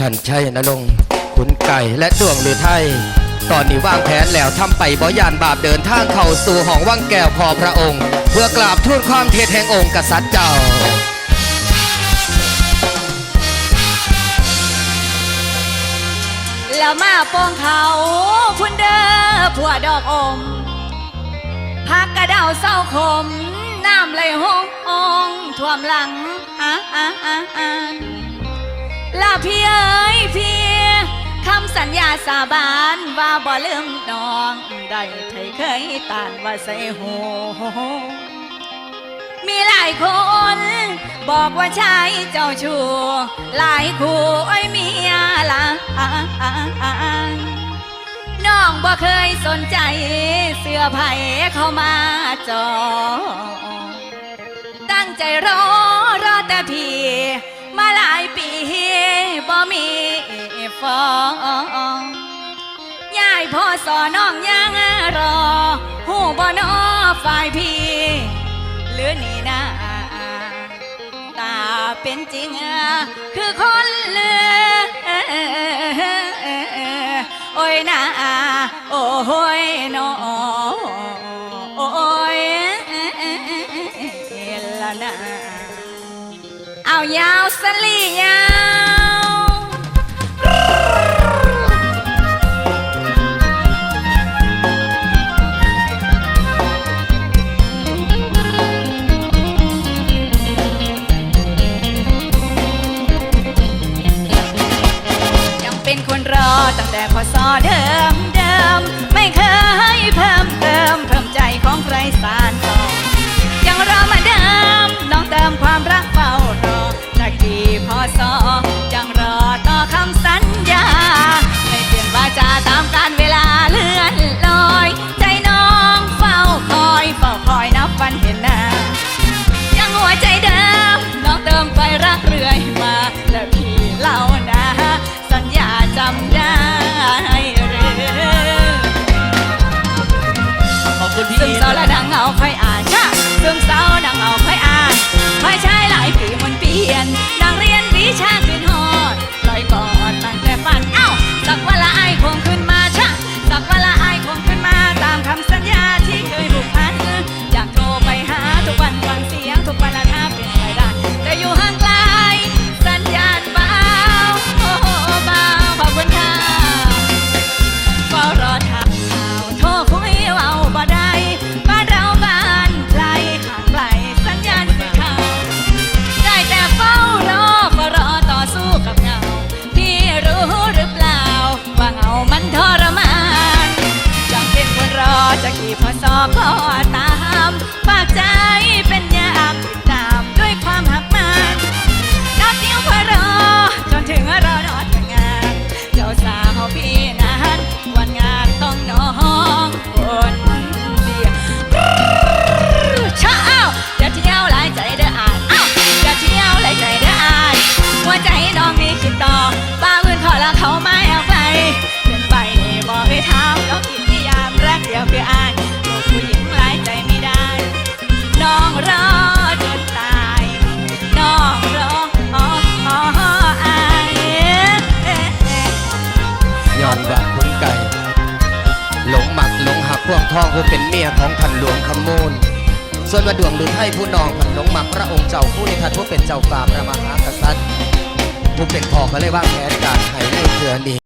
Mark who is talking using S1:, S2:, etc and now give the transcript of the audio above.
S1: ท่านชัยนรงค์ขุนไก่และดวงหรือไทย ตอนนี้วางแผนแล้วทำไปบ่ยานบาปเดินทางเข้าสู่ห้องว่างแก้วพอพระองค์ เพื่อกราบทูลความเท็จแห่งองค์กษัตริย์เจ้า
S2: แล้วมาปองเขาพุ่นเด้อผัวดอกอมพักกระเดาเศร้าขมน้ำไหลหงองท่วมหลังอะอะอะอะ ลาพี่เอ้ยพี่คำสัญญาสาบานว่าบ่ลืมน้องได้ไทยเคยตานว่าใส่หูมีหลายคน บอกว่าชายเจ้าชู้หลายคู่ไอ้ยเมียละน้องบ่เคยสนใจ เสื้อไผ่เข้ามาจอ ตั้งใจรอ ฟองยายพ่อสอน้องยังรอ หูบ่นอฝ่ายพี่ หรือนี่นะตาเป็นจริง คือคนเลือโอ้ยนะโอ้ยนอโอ้ยละนะเอายาวสลียาว อตั้งแต่พศเดิมเดิมไม่เคยเพิ่ คุ
S3: ณพี่
S2: ซึมเศร้าและดังเอาค่อยอ่านชะซึมเศร้าดังเอาค่อยอ่านค่อยใช้หลายปีมันเปลี่ยนดังเรียนวิชา จะกี่พศก็ตา อนว่าขุนไก่ หลงหมั
S1: กหลงหักพวงทองผู้เป็นเมียของท่านหลวงขมูล ส่วนว่าดวงหรือไทยผู้นองผันหลงหมักพระองค์เจ้าผู้นิทัศน์ผู้เป็นเจ้าป่าพระมหากษัตริย์ ผู้เป็นพ่อก็เลยว่างแผนการให้ในเถือนี้